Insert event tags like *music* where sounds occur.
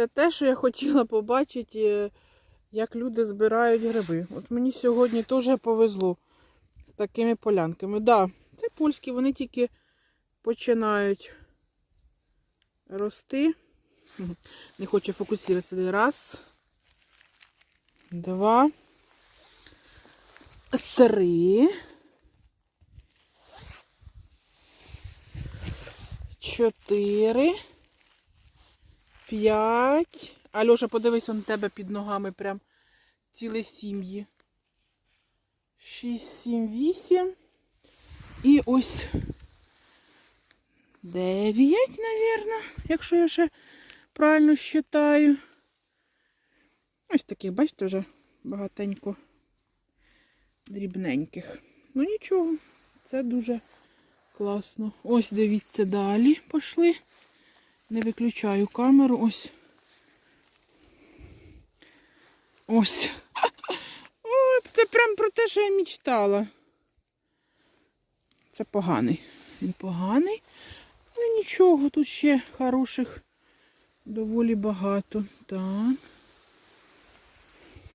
Це те, що я хотіла побачити, е, як люди збирають гриби. От мені сьогодні теж повезло з такими полянками. Да, це польські, вони тільки починають рости. *laughs* Не хочу фокусуватися. Раз, два, три. Чотири. П'ять. Альоша, подивись, он тебе під ногами прям цілі сім'ї. Шість, сім, вісім. І ось дев'ять, навірно, якщо я ще правильно считаю. Ось таких, бачите, вже багатенько дрібненьких. Ну нічого, це дуже класно. Ось дивіться далі пішли. Не виключаю камеру. Ось. Ось. *laughs* Ой, це прям про те, що я мечтала. Це поганий. Він поганий. Але нічого, тут ще хороших доволі багато. Так.